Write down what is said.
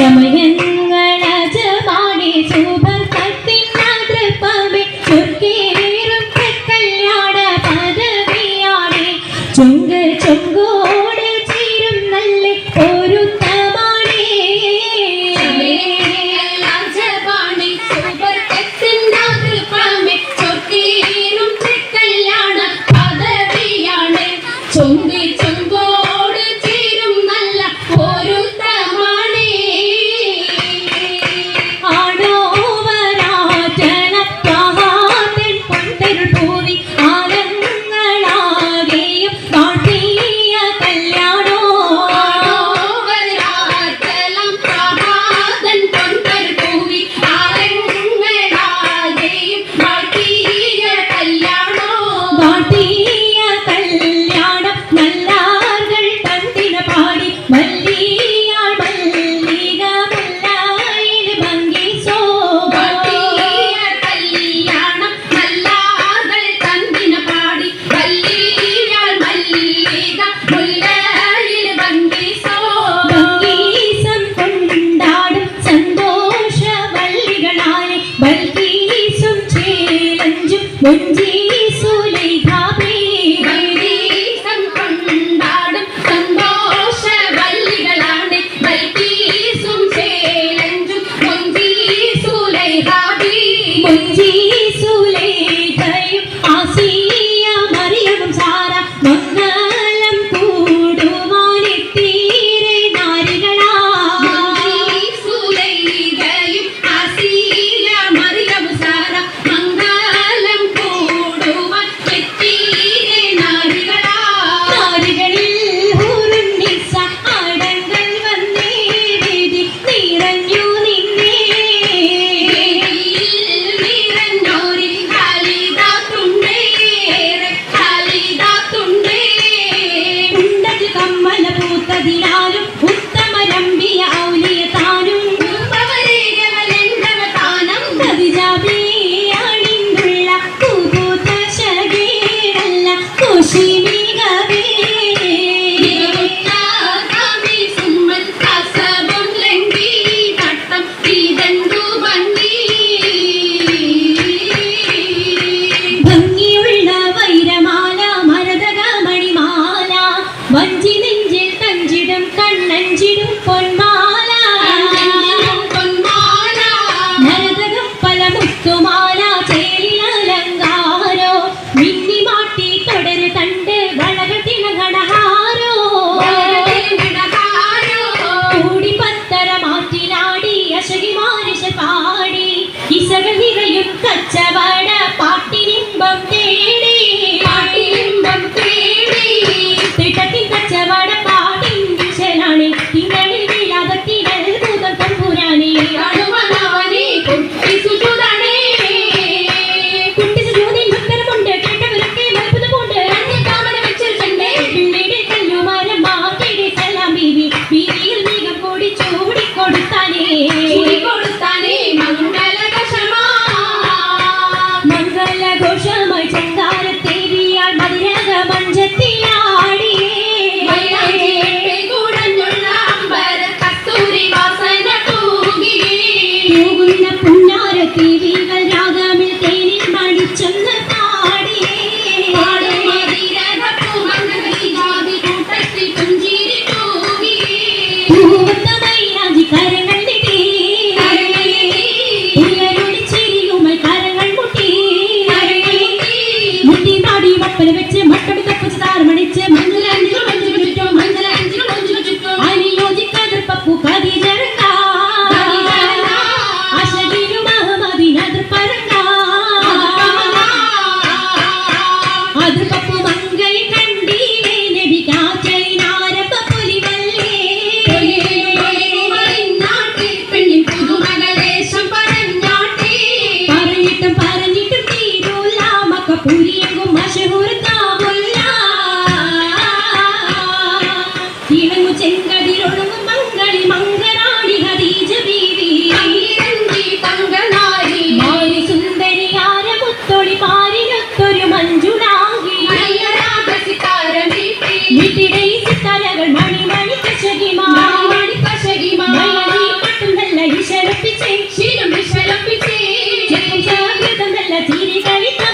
ശമയങ്ങള ജമാടി സുഭർക്കത്തിൻ മാതൃപ്പമേ ചുക്കേറും കല്യാണ പദവിയാണേ. ചുങ്ക് ചുങ്കോട് ചീരും നല്ല. ഒരു பாடி இசகு நிறையும் கச்சவட பாட்டினின்பம் தேடி తీరి కలిత